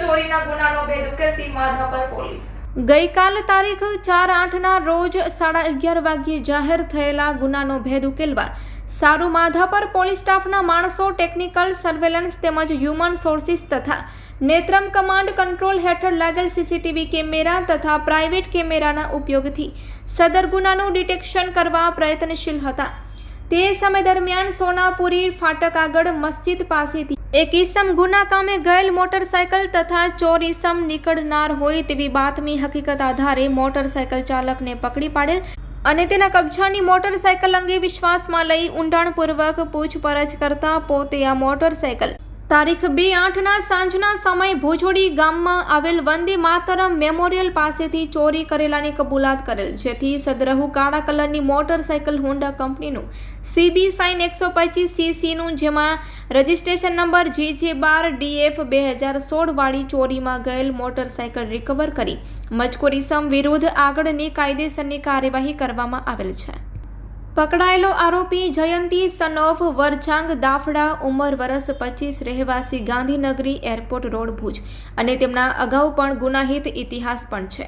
ચોરીના ગુનાનો ભેદ ઉકેલતી માધાપર પોલીસ. ગઈકાલ તારીખ ચાર આઠના રોજ સાડા અગિયાર વાગ્યે જાહેર થયેલા ગુનાનો ભેદ ઉકેલવા સારું માધાપર પોલીસ સ્ટાફના માણસો, ટેકનિકલ સર્વેલન્સ તેમજ હ્યુમન સોર્સિસ તથા નેત્રમ કમાન્ડ કંટ્રોલ હેઠળ લાગેલ સીસીટીવી કેમેરા તથા પ્રાઇવેટ કેમેરાના ઉપયોગથી સદર ગુનાનું ડિટેક્શન કરવા પ્રયત્નશીલ હતા. તે સમય દરમિયાન સોનાપુરી, ફાટક આગળ, મસ્જિદ પાસેથી એક ઈસમ ગુના કામે ગયેલ મોટરસાયકલ તથા ચોર ઈસમ નીકળનાર હોય તેવી બાતમી હકીકત આધારે મોટરસાયકલ ચાલકને પકડી પાડેલ અને તેના કબજાની મોટરસાયકલ અંગે વિશ્વાસમાં લઈ ઊંડાણપૂર્વક પૂછપરછ કરતા પોતે આ મોટરસાયકલ તારીખ બે આઠના સાંજના સમય ભોજોડી ગામમાં આવેલ વંદે માતરમ મેમોરિયલ પાસેથી ચોરી કરેલાની કબૂલાત કરેલ, જેથી સદરહુ કાળા કલરની મોટરસાયકલ હોન્ડા કંપનીનું સીબી સાઇન એકસો પચીસ સીસીનું, જેમાં રજિસ્ટ્રેશન નંબર જી જે બાર ડીએફ બે હજાર સોળવાળી ચોરીમાં ગયેલ મોટરસાયકલ રિકવર કરી, મજકૂર ઇસમ વિરુદ્ધ આગળની કાયદેસરની કાર્યવાહી કરવામાં આવેલ છે. પકડાયેલો આરોપી જયંતી સન ઓફ વરછાંગ દાફડા, ઉંમર વરસ પચીસ, રહેવાસી ગાંધીનગરી એરપોર્ટ રોડ ભુજ. અને તેમના અગાઉ પણ ગુનાહિત ઇતિહાસ પણ છે.